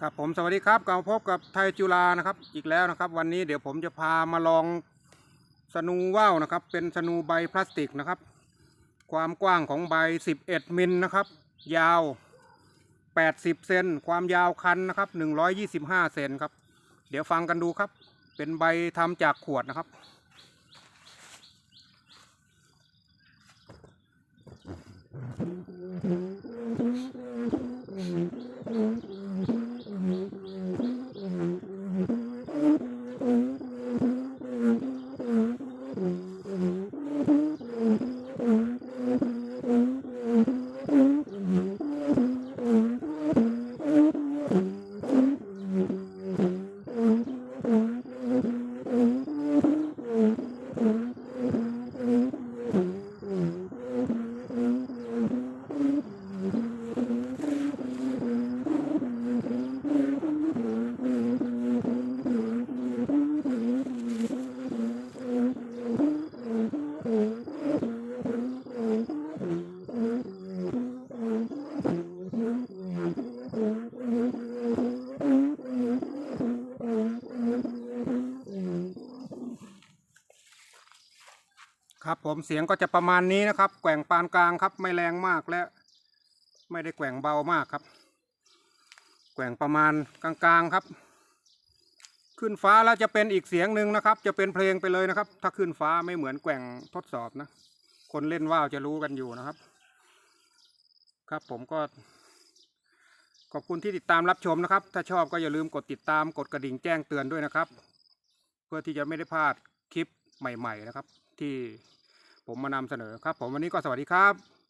ครับผมสวัสดีครับกลับมาพบกับไทยจุฬานะครับ อีกแล้วนะครับ วันนี้เดี๋ยวผมจะพามาลองสนูว่าวนะครับ เป็นสนูใบพลาสติกนะครับ ความกว้างของใบ 11 มิลนะครับ ยาว 80 เซนความยาวคันนะครับ 125 เซนครับ เดี๋ยวฟังกันดูครับ เป็นใบทำจากขวดนะครับ ครับผมเสียงก็จะประมาณนี้นะครับ แกว่งปานกลางครับ ไม่แรงมากและ ไม่ได้แกว่งเบามากครับ แกว่งประมาณกลางๆครับ ขึ้นฟ้าแล้วจะเป็นอีกเสียงหนึ่งนะครับ จะเป็นเพลงไปเลยนะครับ ถ้าขึ้นฟ้าไม่เหมือนแกว่งทดสอบนะ คนเล่นว่าวจะรู้กันอยู่นะครับ ครับผมก็ ขอบคุณที่ติดตามรับชมนะครับ ถ้าชอบก็อย่าลืมกดติดตามกดกระดิ่งแจ้งเตือนด้วยนะครับ เพื่อที่จะไม่ได้พลาดคลิปใหม่ ๆ นะครับ ที่ผมมานำเสนอครับ ผมวันนี้ก็สวัสดีครับ